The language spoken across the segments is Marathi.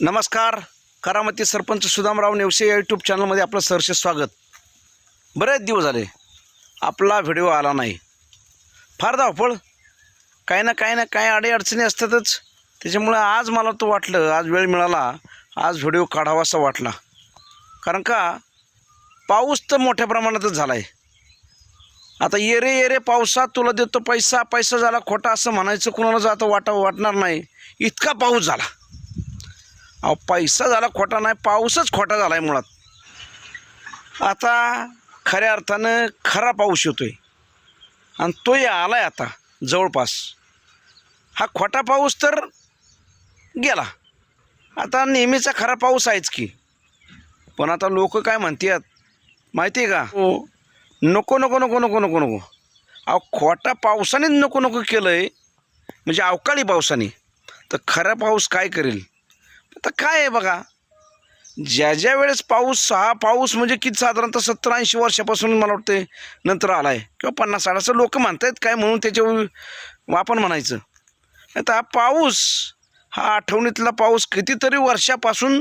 नमस्कार. करामती सरपंच सुदामराव नेवसे या यूट्यूब चॅनलमध्ये आपलं सरसे स्वागत. बरेच दिवस झाले. आपला व्हिडिओ आला नाही. फार धावपळ. काही ना काही ना काही अडीअडचणी असतातच. त्याच्यामुळे आज मला तो वाटलं आज वेळ मिळाला आज व्हिडिओ काढावासा वाटला. कारण का पाऊस तर मोठ्या प्रमाणातच झाला आहे आता येरे येरे पावसात तुला देतो पैसा पैसा झाला खोटा असं म्हणायचं कुणाला आता वाटा वाटणार नाही. इतका पाऊस झाला. अहो पैसा झाला खोटा नाही पाऊसच खोटा झाला आहे मुळात. आता खऱ्या अर्थानं खरा पाऊस येतोय. आणि तोही आला आहे आता जवळपास. हा खोटा पाऊस तर गेला. आता नेहमीचा खरा पाऊस आहेच की. पण आता लोक काय म्हणतात माहिती आहे का? हो. नको नको नको नको नको नको. अहो खोटा पावसानेच नको नको केलं आहे म्हणजे अवकाळी पावसाने. तर खरा पाऊस काय करेल? आता काय आहे बघा? ज्या ज्या वेळेस पाऊस हा पाऊस म्हणजे किती साधारणतः सत्तर ऐंशी वर्षापासून मला वाटते नंतर आला आहे किंवा पन्नास साठ असं लोक म्हणतायत काय म्हणून त्याच्या आपण म्हणायचं. आता हा पाऊस हा आठवणीतला पाऊस कितीतरी वर्षापासून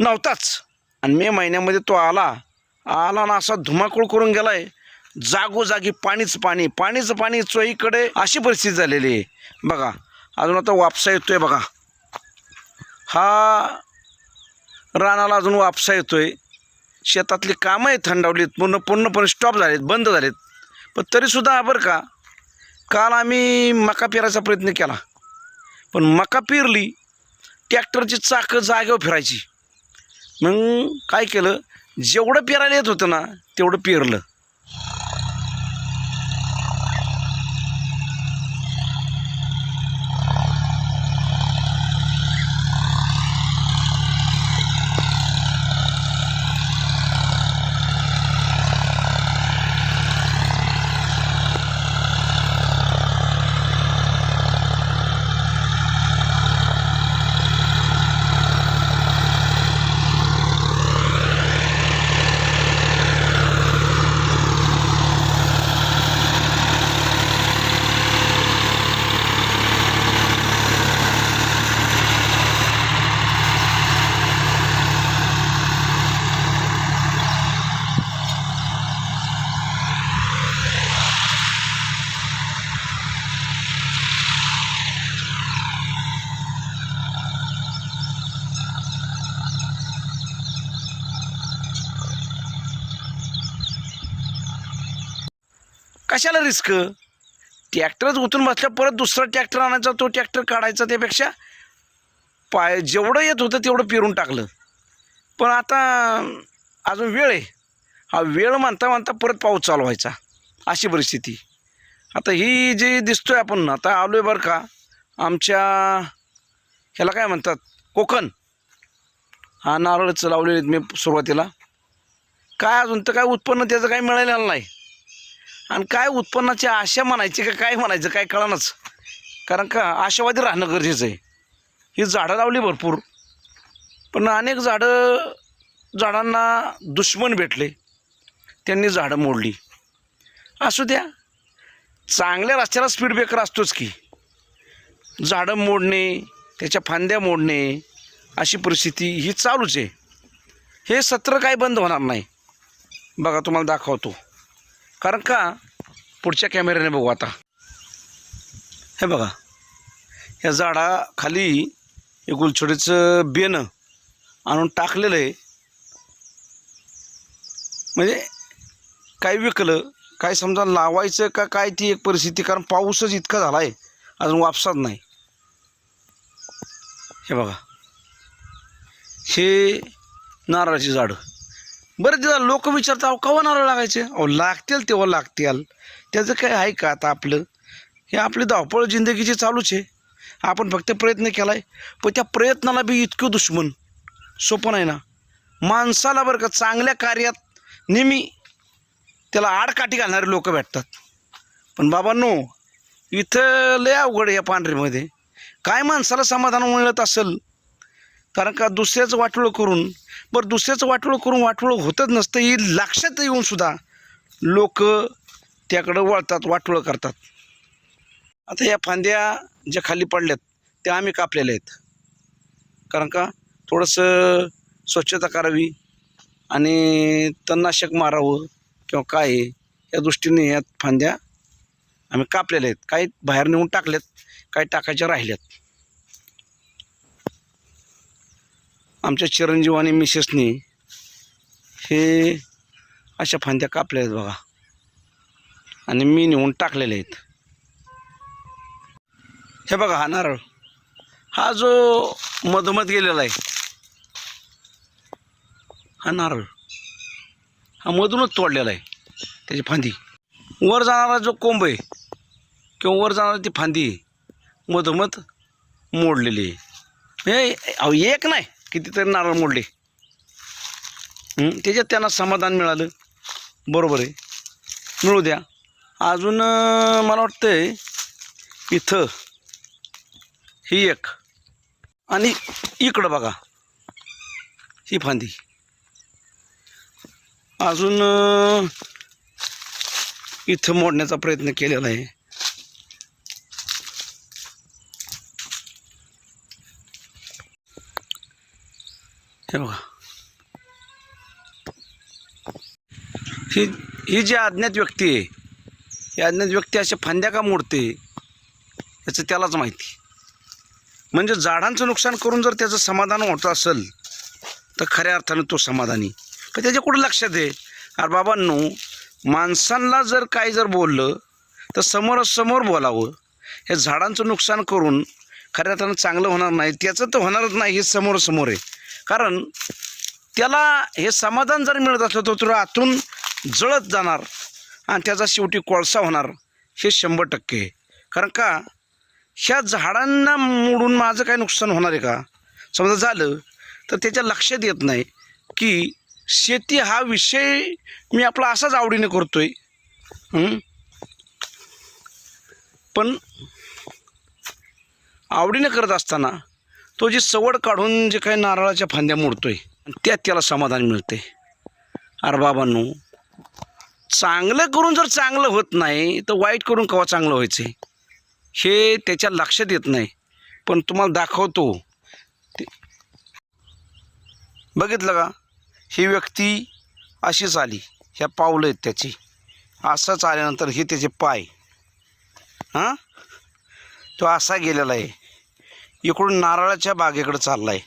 नव्हताच. आणि मे महिन्यामध्ये तो आला. आला ना असा धुमाकूळ करून गेला आहे जागोजागी पाणीच पाणी पाणीच पाणी चोईकडे अशी परिस्थिती झालेली आहे. बघा अजून आता वापसा येतोय बघा. हा रानाला अजून वापसा येतो आहे शेतातली कामं आहेत थंडावलीत पूर्ण पूर्णपणे स्टॉप झालेत बंद झालेत. पण तरीसुद्धा बरं का काल आम्ही मका पेरायचा प्रयत्न केला. पण मका पेरली ट्रॅक्टरची चाकं जागेवर फिरायची. मग काय केलं जेवढं पेरायला येत होतं ना तेवढं पेरलं. कशाला रिस्क? ट्रॅक्टरच उतरून बसल्या परत दुसरा ट्रॅक्टर आणायचा तो ट्रॅक्टर काढायचा त्यापेक्षा पाय जेवढं येत होतं तेवढं पेरून टाकलं. पण आता अजून वेळ आहे. हा वेळ मानता म्हणता परत पाऊस चालू व्हायचा. अशी परिस्थिती. आता ही जी दिसतोय आपण आता आलो आहे बरं का आमच्या ह्याला काय म्हणतात? कोकण. हा नारळच लावलेले आहेत मी सुरुवातीला. काय अजून तर काय उत्पन्न त्याचं काही मिळालेलं नाही. आणि काय उत्पन्नाची आशा म्हणायची का काय म्हणायचं काय कळणच कारण का आशावादी राहणं गरजेचं आहे. ही झाडं लावली भरपूर. पण अनेक झाडं झाडांना दुश्मन भेटले. त्यांनी झाडं मोडली. असू द्या. चांगल्या रस्त्याला स्पीड ब्रेकर असतोच की. झाडं मोडणे त्याच्या फांद्या मोडणे अशी परिस्थिती ही चालूच आहे. हे सत्र काय बंद होणार नाही. बघा तुम्हाला दाखवतो. कारण का? पुढच्या कॅमेऱ्याने बघू आता. हे बघा. ह्या झाडाखाली हे गुलछोडीचं बेनं आणून टाकलेलं आहे. म्हणजे काय विकलं काय समजा लावायचं का काय ती एक परिस्थिती कारण पाऊसच इतका झाला आहे अजून वापसात नाही. हे बघा. हे नारळाची झाडं. बरं तिला लोक विचारतात अहो केव्हा नारळ लागायचे? अहो लागतील तेव्हा लागतील. त्याचं काय आहे का आता आपलं? हे आपली धावपळ जिंदगीची चालूच आहे. आपण फक्त प्रयत्न केला आहे पण त्या प्रयत्नाला बी इतकं दुश्मन. सोपं नाही ना. माणसाला बरं का चांगल्या कार्यात नेहमी त्याला आडकाठी घालणारे लोक भेटतात. पण बाबांनो इथं लय अवघड आहे या पांढरीमध्ये. काय माणसाला समाधान मिळत असेल? कारण का दुसऱ्याचं वाटोळं करून बरं दुसऱ्याचं वाटोळं करून वाटोळं होतच नसतं ही लक्षात येऊन सुद्धा लोक त्याकडं वळतात वाटोळं करतात. आता या फांद्या ज्या खाली पडल्यात त्या आम्ही कापलेल्या आहेत. कारण का? थोडंसं स्वच्छता करावी आणि तणनाशक मारावं किंवा काय आहे, या दृष्टीने या फांद्या आम्ही कापलेल्या आहेत. काही बाहेर नेऊन टाकल्यात काही टाकायच्या राहिल्यात. आमच्या चिरंजीव आणि मिसेसनी हे अशा फांद्या कापल्या आहेत बघा. आणि मी नेऊन टाकलेले आहेत. हे बघा हा नारळ. हा जो मधोमध गेलेला आहे हा नारळ. हा मधूनच तोडलेला आहे त्याची फांदी. वर जाणारा जो कोंब आहे किंवा वर जाणारी ती फांदी मधोमध मोडलेली आहे. हे अहो एक नाही. कितीतरी नारळ मोडले. त्याच्यात त्यांना समाधान मिळालं. बरोबर आहे. मिळू द्या. अजून मला मला आहे इथं ही एक. आणि इकडं बघा. ही फांदी. अजून इथं मोडण्याचा प्रयत्न केलेला आहे. हे बघा ही ही जी अज्ञात व्यक्ती आहे ही अज्ञात व्यक्ती अशा फांद्या का मोडते याचं त्यालाच माहिती. म्हणजे झाडांचं नुकसान करून जर त्याचं समाधान होत असेल तर खऱ्या अर्थानं तो समाधानी. पण त्याच्या कुठं लक्षात आहे? अरे बाबांनो माणसांना जर काय जर बोललं तर समोरासमोर बोलावं. हे झाडांचं नुकसान करून खऱ्या अर्थानं चांगलं होणार नाही त्याचं तर होणारच नाही हे समोरासमोर आहे. कारण त्याला हे समाधान जर मिळत असलं तर तो आतून जळत जाणार आणि त्याचा शेवटी कोळसा होणार. हे शंभर टक्के आहे. कारण का? ह्या झाडांना मोडून माझं काय नुकसान होणार आहे का? समजा झालं तर त्याच्या लक्षात येत नाही की शेती हा विषय मी आपला असाच आवडीने करतो आहे पण आवडीने करत असताना तो जी सवड काढून जे काही नारळाच्या फांद्या मोडतोय त्यात त्याला समाधान मिळते अरे बाबांनो चांगलं करून जर चांगलं होत नाही तर वाईट करून केव्हा चांगलं व्हायचं? हे त्याच्या लक्षात येत नाही. पण तुम्हाला दाखवतो. ते बघितलं का? ही व्यक्ती अशीच आली. ह्या पावलं आहेत त्याची. असंच आल्यानंतर हे त्याचे पाय. हां? तो असा गेलेला आहे. इकडून नारळाच्या बागेकडे चालला आहे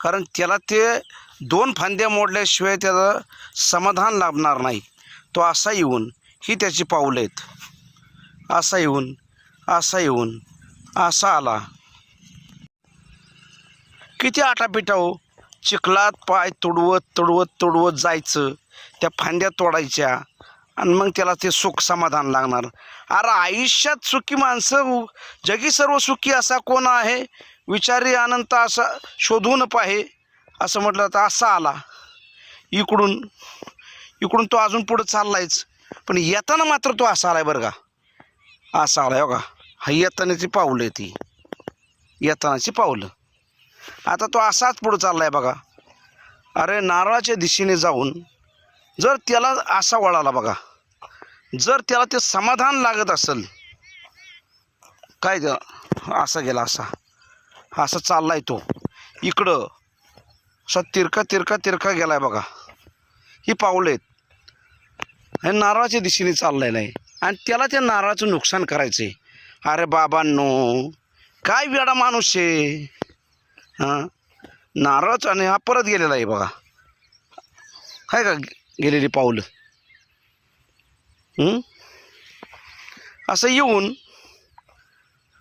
कारण त्याला ते दोन फांद्या मोडल्याशिवाय त्याचं समाधान लाभणार नाही. तो असा येऊन ही त्याची पाऊलं आहेत. असा येऊन असा येऊन असा आला. किती आटापिटाओ हो. चिखलात पाय तुडवत तुडवत तुडवत जायचं. त्या फांद्या तोडायच्या. आणि मग त्याला ते सुख समाधान लागणार. अरे आयुष्यात सुखी माणसं जगी सर्व सुखी असा कोण आहे? विचारी अनंत असा शोधून पाहे असं म्हटलं तर असा आला. इकडून इकडून तो अजून पुढं चाललायच पण येताना मात्र तो असा आलाय बरं का. असा आलाय हो का. हा येतानाची पावलं आहे ती. येतानाची पावलं आता तो असाच पुढं चाललाय बघा. अरे नारळाच्या दिशेने जाऊन जर त्याला असा वळाला बघा जर त्याला ते समाधान लागत असेल काय असा गेला असा असा चाललाय तो. इकडं असा तिरका तिरका तिरका गेलाय बघा. ही पावलेत. आहेत हे नारळाच्या दिशेने चाललेलं आहे आणि त्याला त्या नारळाचं नुकसान करायचं आहे अरे बाबांनो काय वेडा माणूस आहे? हां? नारळच आणि हा परत गेलेला आहे बघा. आहे का? गेलेली पाऊलं. असं येऊन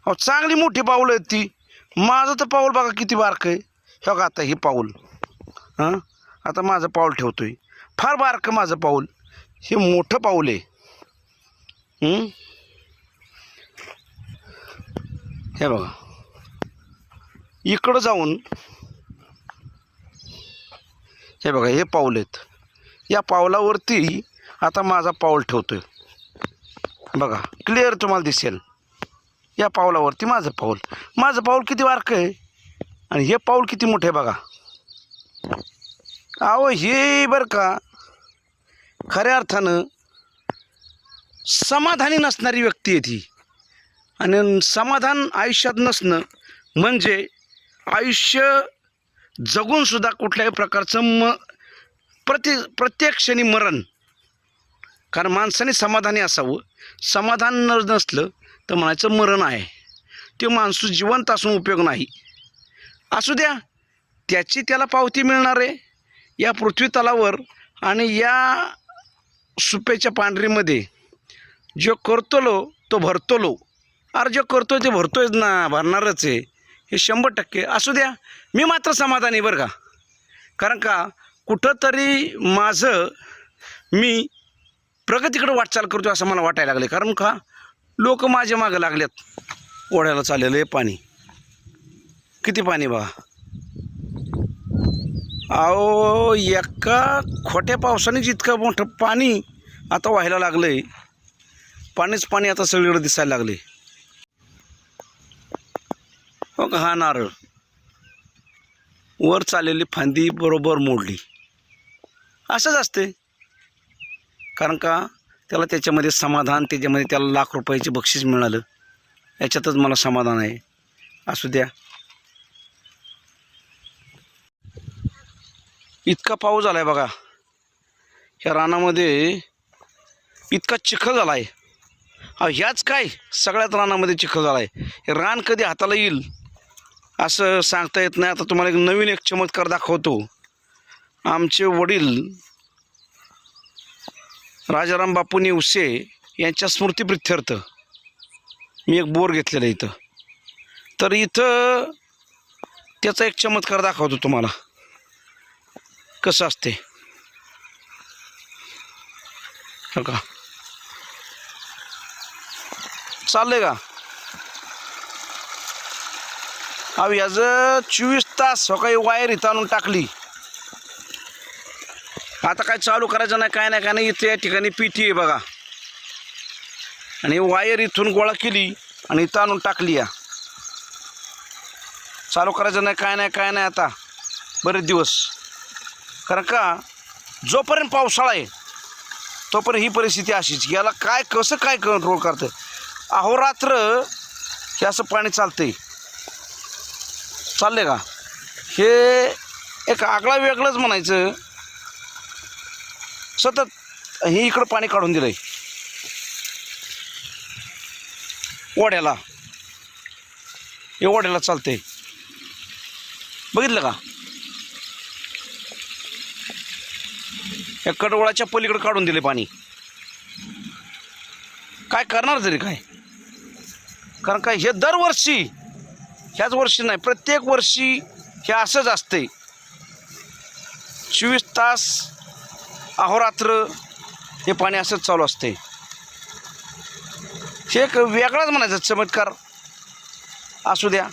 अहो चांगली मोठी पाऊल आहेत ती. माझं तर पाऊल बघा किती बारकं आहे. हे बघा आता हे पाऊल. हां? आता माझं पाऊल ठेवतो आहे फार बारकं माझं पाऊल. हे मोठं पाऊल आहे. हे बघा. इकडं जाऊन हे बघा हे पाऊल आहेत. या पावलावरती आता माझा पाऊल ठेवतो आहे बघा क्लिअर तुम्हाला दिसेल. या पावलावरती माझं पाऊल. माझं पाऊल किती वारकं आहे? आणि हे पाऊल किती मोठं आहे बघा. अहो हे बरं का खऱ्या अर्थानं समाधानी नसणारी व्यक्ती आहे ती. आणि समाधान आयुष्यात नसणं म्हणजे आयुष्य जगूनसुद्धा कुठल्याही प्रकारचं म प्रति प्रत्येक क्षणी मरण. कारण माणसाने समाधानी असावं. समाधान न नसलं तर म्हणायचं मरण आहे. ते माणूस जिवंत असून उपयोग नाही. असू द्या त्याची त्याला पावती मिळणार आहे. या पृथ्वी तलावर आणि या सुप्याच्या पांढरीमध्ये जो करतोलो तो भरतोलो. अरे जो करतो ते भरतोयच ना भरणारच आहे. हे शंभर टक्के. असू द्या मी मात्र समाधानी बरं का? कारण का? कुठंतरी माझं मी प्रगतीकडे वाटचाल करतो असं मला वाटायला लागले कारण का? लोक माझ्या मागं लागल्यात. ओढ्याला चाललेलं आहे पाणी. किती पाणी बा? अहो एका खोट्या पावसाने जितकं मोठं पाणी आता व्हायला लागलं आहे पाणीच पाणी आता सगळीकडे दिसायला लागले हो का? हा नारळ. वर चाललेली फांदी बरोबर मोडली. असंच असते कारण का त्याला त्याच्यामध्ये समाधान त्याच्यामध्ये त्याला लाख रुपयाचे बक्षीस मिळालं. याच्यातच मला समाधान आहे. असू द्या. इतका पाऊस झाला आहे बघा. ह्या रानामध्ये इतका चिखल झाला आहे ह्याच काय? सगळ्यात रानामध्ये चिखल झाला आहे हे रान कधी हाताला येईल असं सांगता येत नाही. आता तुम्हाला एक नवीन एक चमत्कार दाखवतो. आमचे वडील राजाराम बापू नेवसे यांच्या स्मृतीप्रित्यर्थ मी एक बोर घेतलेला इथं. तर इथं त्याचा एक चमत्कार दाखवतो तुम्हाला. कसं असते? हो का? चाललंय का? अहो याचं चोवीस तास हो सकाळी वायर इथं आणून टाकली. आता काय चालू करायचं नाही काय नाही काय नाही इथे या ठिकाणी पीठी आहे बघा. आणि वायर इथून गोळा केली आणि इथं आणून टाकली या. चालू करायचं नाही काय नाही काय नाही आता. बरेच दिवस. कारण का जोपर्यंत पावसाळा आहे तोपर्यंत ही परिस्थिती अशीच. याला काय कसं काय कंट्रोल करतं अहोरात्र हे असं पाणी चालतंय. चालले का? हे एक आगळा वेगळंच म्हणायचं. सतत हे इकडं पाणी काढून दिलंय. ओढ्याला. हे ओढ्याला चालतंय. बघितलं का? या कडवळाच्या पलीकडे काढून दिले पाणी. काय करणार तरी काय? कारण काय हे दरवर्षी ह्याच वर्षी नाही प्रत्येक वर्षी हे असंच असते चोवीस तास अहोरात्र हे पाणी असंच चालू असते हे एक वेगळाच म्हणायचं चमत्कार. असू द्या.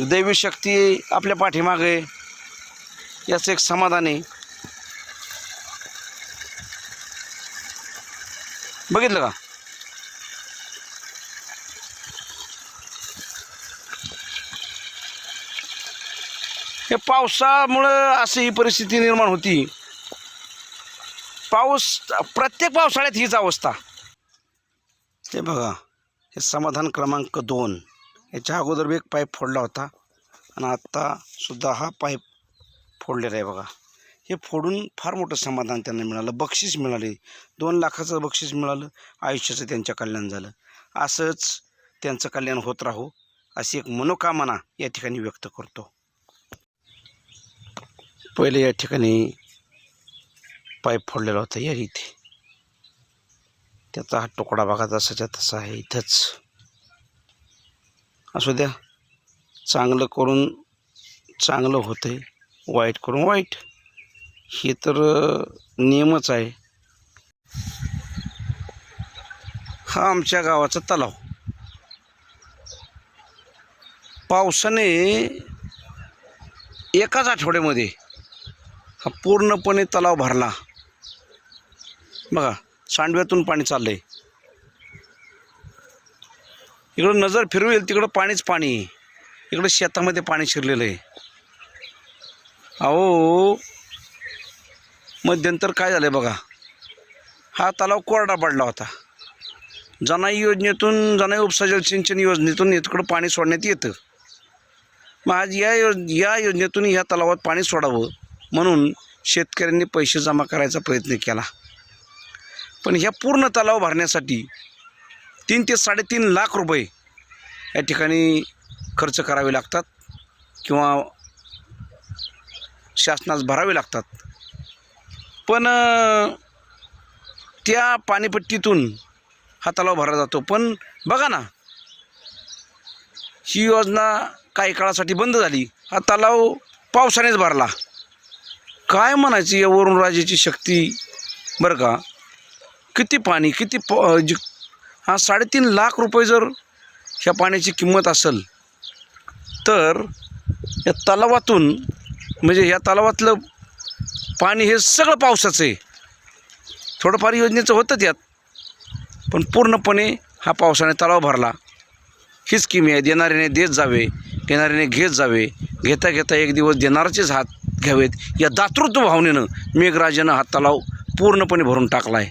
दैवी शक्ती आपल्या पाठीमागे याचं एक समाधान आहे. बघितलं का? हे पावसामुळं अशी ही परिस्थिती निर्माण होती. पाऊस प्रत्येक पावसाळ्यात हीच अवस्था. ते बघा हे समाधान क्रमांक दोन. याच्या अगोदर बी एक पाईप फोडला होता आणि आत्तासुद्धा हा पाईप फोडलेला आहे बघा. हे फोडून फार मोठं समाधान त्यांना मिळालं बक्षीस मिळाले. दोन लाखाचं बक्षीस मिळालं आयुष्याचं त्यांच्या कल्याण झालं. असंच त्यांचं कल्याण होत राहो अशी एक मनोकामना या ठिकाणी व्यक्त करतो. पहिले या ठिकाणी पाईप फोडलेला होता या इथे. त्याचा हा तुकडा बघा जसाच्या तसा आहे इथंच. असू द्या चांगलं करून चांगलं होतं वाईट करून वाईट. हे तर नियमच आहे. हा आमच्या गावाचा तलाव. पावसाने एकाच आठवड्यामध्ये हा पूर्णपणे तलाव भरला. बघा सांडव्यातून पाणी चाललंय. इकडं नजर फिरवेल तिकडं पाणीच पाणी. इकडं शेतामध्ये पाणी शिरलेलं आहे. अहो मध्यंतर काय झालं बघा. हा तलाव कोरडा पडला होता. जनाई योजनेतून जनाई उपसाजल सिंचन योजनेतून इकडं पाणी सोडण्यात येतं. मग आज या योज या योजनेतून ह्या तलावात पाणी सोडावं म्हणून शेतकऱ्यांनी पैसे जमा करायचा प्रयत्न केला. पण ह्या पूर्ण तलाव भरण्यासाठी तीन ते साडेतीन लाख रुपये या ठिकाणी खर्च करावे लागतात किंवा शासनास भरावे लागतात. पण त्या पाणीपट्टीतून हा तलाव भरला जातो. पण बघा ना ही योजना काही काळासाठी बंद झाली. हा तलाव पावसानेच भरला. काय म्हणायची या वरुणराजेची शक्ती बरं का? किती पाणी किती प जी हा साडेतीन लाख रुपये जर ह्या पाण्याची किंमत असेल तर या तलावातून म्हणजे ह्या तलावातलं पाणी हे सगळं पावसाचं आहे. थोडंफार योजनेचं होतं त्यात पण पूर्णपणे हा पावसाने तलाव भरला. हीच स्कीम आहे देणाऱ्याने देत जावे घेणाऱ्याने घेत जावे घेता घेता एक दिवस देणाराचेच हात घ्यावेत. या दातृत्व भावनेनं मेघराजानं हा तलाव पूर्णपणे भरून टाकला आहे